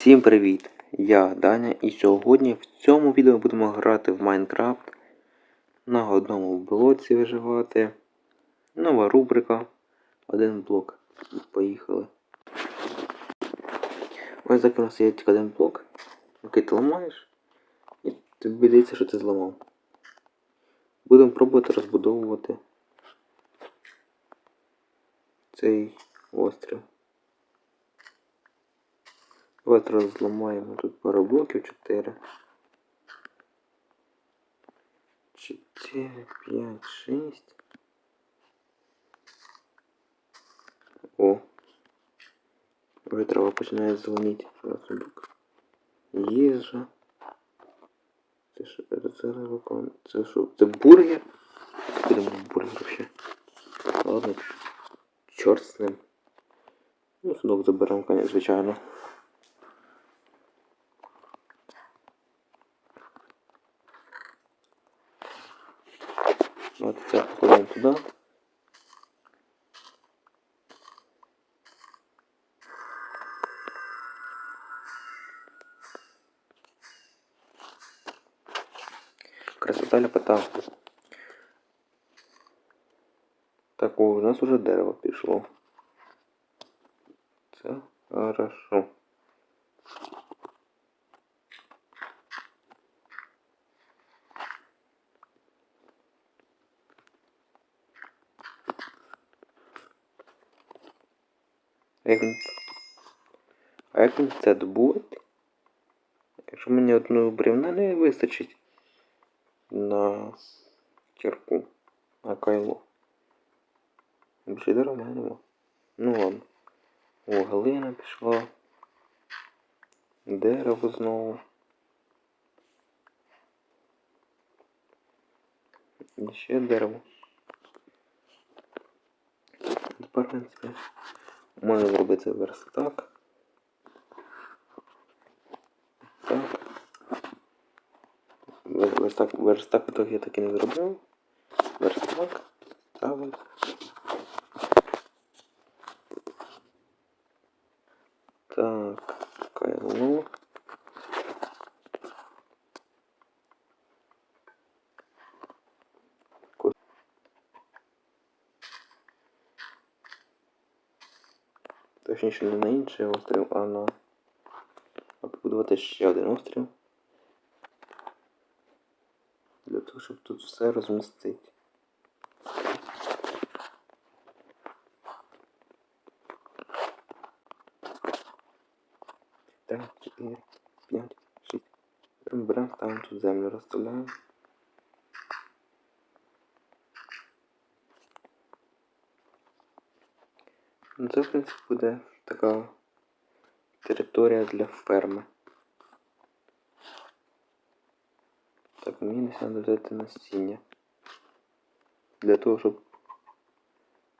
Всім привіт! Я Даня і сьогодні в цьому відео будемо грати в Майнкрафт на одному блоці виживати. Нова рубрика. Один блок. Поїхали. Ось нас є тільки один блок, який ти ламаєш, і тобі здається, що ти зламав. Будемо пробувати розбудовувати цей острів. Давайте розламаємо тут пару блоків 4. 4, 5, 6. О. Вже треба починає дзвонити. Їжа. Це що? Це риба? Це що? Це бургер? Будемо бургер ще. Ладно. Чорт з ним. Ну, сундук заберемо, звичайно. От це покладемо туди. Красота ляпота. Так, у нас уже дерево пішло. Це хорошо. Як, а як мені це добувати? Якщо мені одного бревна не вистачить на кірку, на кайло. Більше дерева в мене нема. Ну ладно. О, галина пішла. Дерево знову. І ще дерево. Тепер, в принципі, можна зробити верстак. Так. Вер- Верстак, верстак в я так не зробив. Верстак. Ставимо. Так, кайло. Точніше не на інший острів, а на а побудувати ще один острів. Для того, щоб тут все розмістити. Три, чотири, п'ять, шість. Беремо, беремо, ставимо тут землю, розставляємо. Ну, Це, в принципі, буде така територія для ферми. Так, мені не треба взяти насіння. Для того, щоб...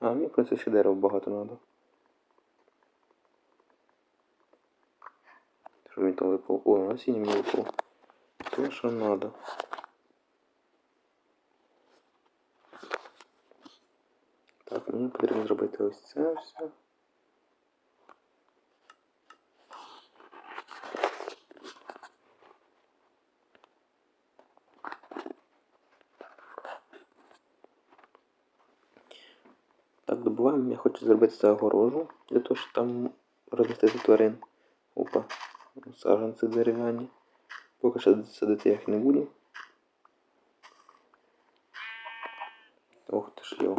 А, мені просто ще дерева багато треба. Що мені там випало? О, насіння мені випало. То, що треба. Так, мені потрібно зробити ось це все. Так, добуваємо. Я хочу зробити це огорожу, для того, щоб там розмістити тварин. Опа. Саджанці дерев'яні. Поки що садити я їх не буду. Ох ти ж йо.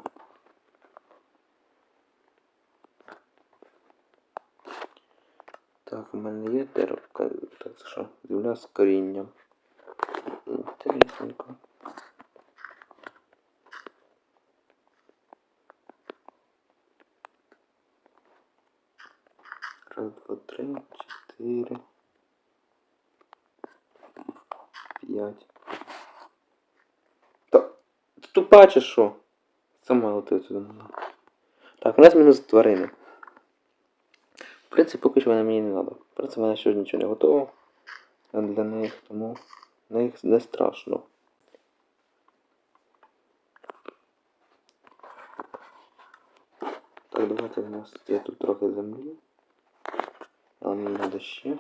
Так, у мене є дерево. Так, що? Земля з корінням. Інтересненько. Раз, два, три, чотири. П'ять. Та тупа чи що? Сама летить сюди. Так, у нас мінус тварини. В принципі, поки що вона мені не треба. В принципі, вона ще нічого не готова для них, тому на них не страшно. Так, давайте у нас є тут трохи землі. Але мені треба ще.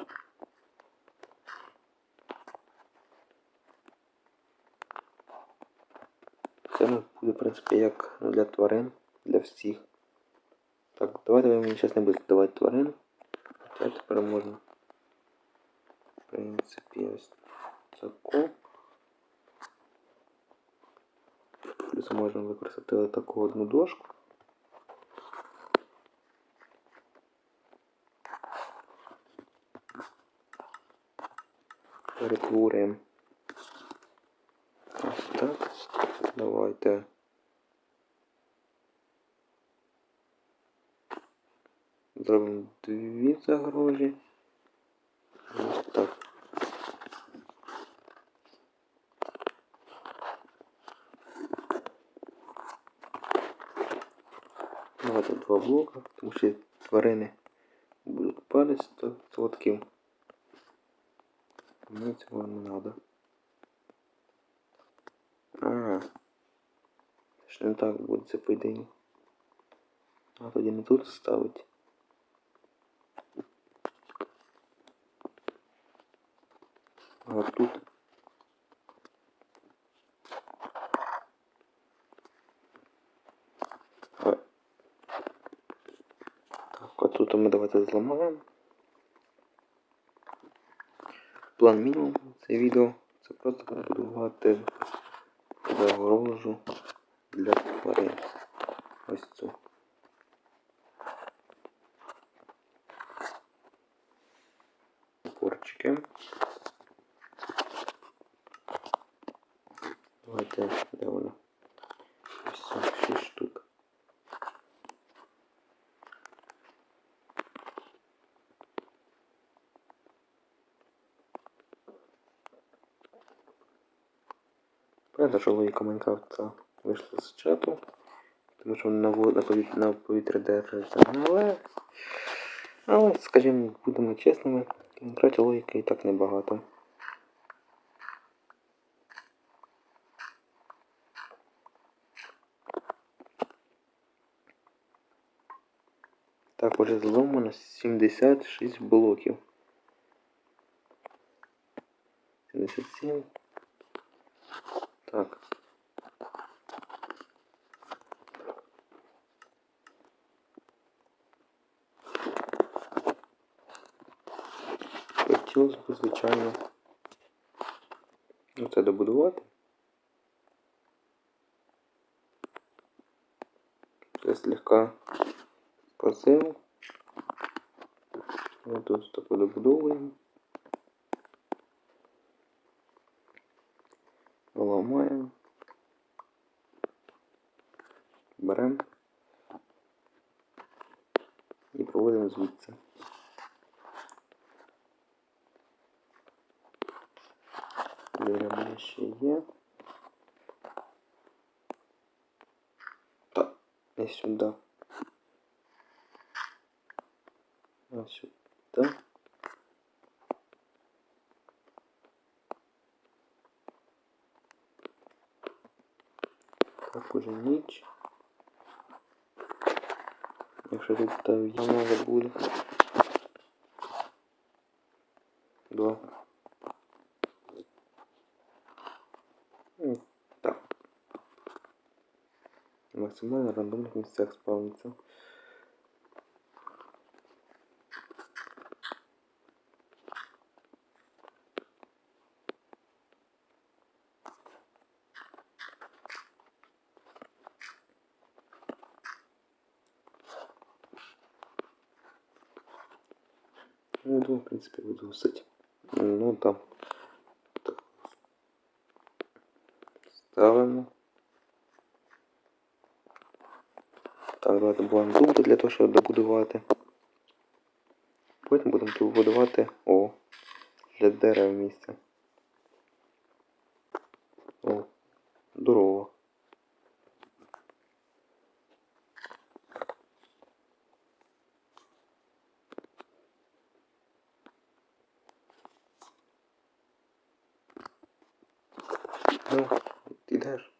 Це буде, в принципі, як для тварин, для всіх. Так, давайте мені зараз не буде давати тварин. Хоча тепер можна. В принципі, ось таку. Плюс можна використати таку одну дошку. Перетворюємо. Так. Давайте. Зробимо дві загрожі. Ось так. Давайте два блока, тому що тварини будуть падати 100%. Мені цього не треба. А, що не так буде це по ідеї. А тоді не тут ставить. А тут. Так, а тут ми давайте зламаємо. План мінімум це відео. Це просто побудувати загорожу для тварин. Ось цю. Порчики. Давайте, де вона? Це 6 штук. Правда, що логіка Майнкрафта вийшла з чату, тому що на, на, повітря, держиться. Але, але, скажімо, будемо чесними, Майнкрафті логіки і так небагато. Так, уже зломано 76 блоків. 77. Так. Хотілося б, звичайно, це добудувати. Це слегка красиво. Ми таку добудовуємо. Ламаємо. Беремо і проводимо звідси. Беремо ще є. Так, не сюди. А сюди. Так, уже ніч. Якщо тут там яма буде. Два. М, Так. Максимально в рандомних місцях спавниться. Ну, думаю, в принципі, буду гусить. Ну, там. Ставимо. Так, давайте будемо дуби для того, щоб добудувати. Потім будемо добудувати о, для дерева місця. О, здорово. Ну, йдеш?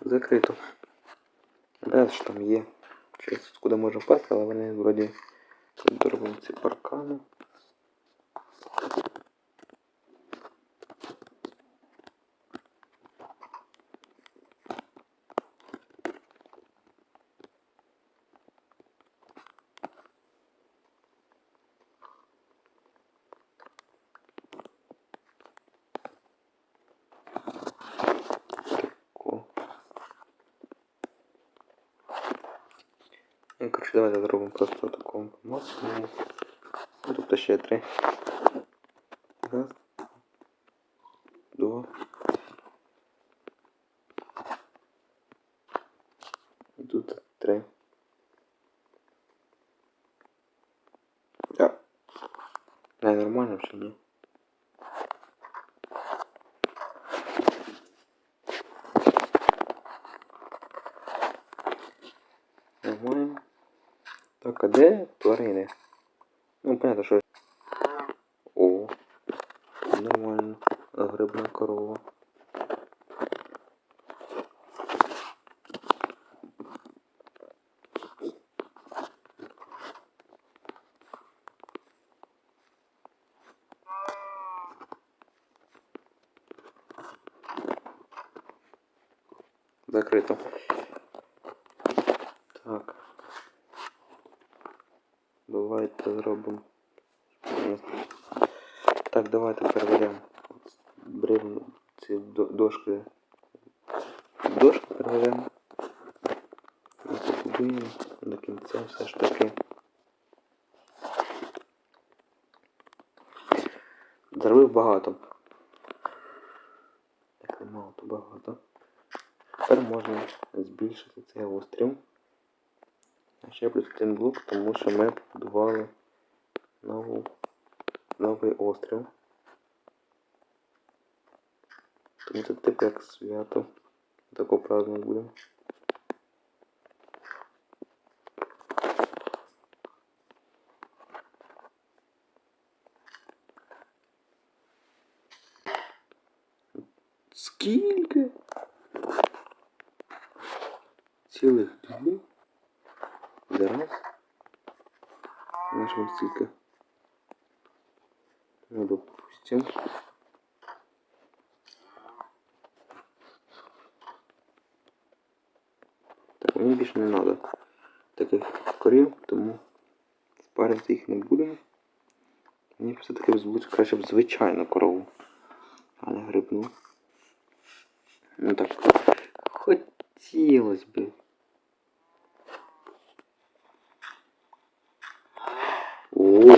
Закрито. Далі знаю, що там є. Щось куди може впасти, але вони вроді паркани. Тако. Ну, коротше, давайте зробимо просто такому максимуму. Тобто ще три. Раз. Два. І тут три. А. Не, нормально чи ні? Нормально. Так, а де тварини? Ну, понятно, що. О, нормально. Грибна корова. Закрито. Так. Давайте зробимо. Так, давайте переведемо. Бревну ці дошки. Дошки переведемо. Побудуємо до кінця все ж таки. Зробив багато. Як немало, то багато. Тепер можна збільшити цей острів. А ще плюс один блок, тому що ми побудували нову, новий острів. Тому це типу як свято. Тако праздник будемо. Скільки? Цілих дві? Зараз. Нажмем стільки. Ну. Так, мені більше не треба таких корів, тому спарювати їх не будемо. Мені все-таки лучше краще б звичайну корову, а не грибну. Ну так, хотілося би. О,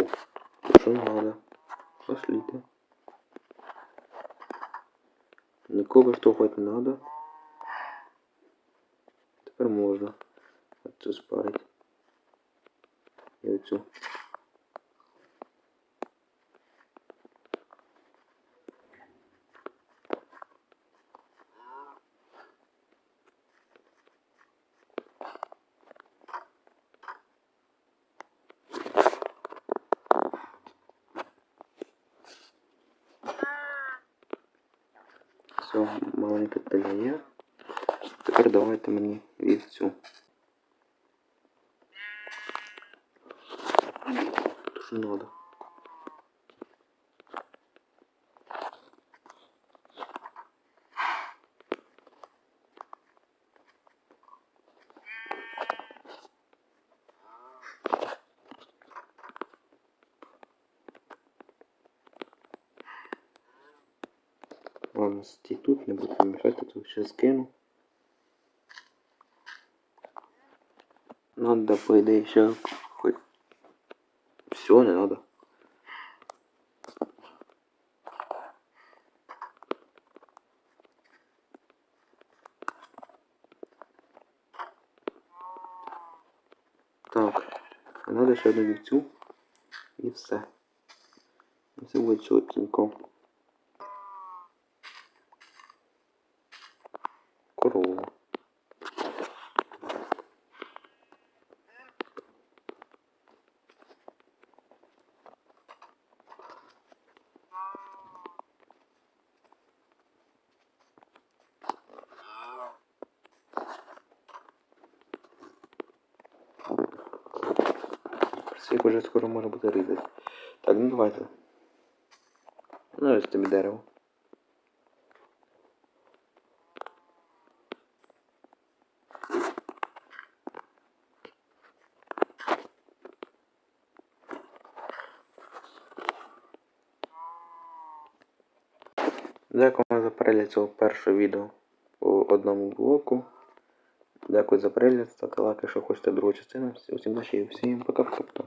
то что надо. Нікого штовхати не надо. Тепер можна. Оцю спарити. І оцю. Все, маленьке таля. Тепер давайте мені вівцю. То що надо? Ладно, стій тут, не буду мешать, тут ще скину. Надо, по идее, еще хоть... Все, не надо. Так, а надо ще одну вівцю і все. І Все буде чотенько. корову. Цей вже скоро може бути ризик. Так, ну давайте. Ну, ось тебе дерево. Дякую за перегляд цього першого відео по одному блоку. Дякую за перегляд, ставте лайк, якщо хочете другу частину. Усім удачі і всім пока-пока.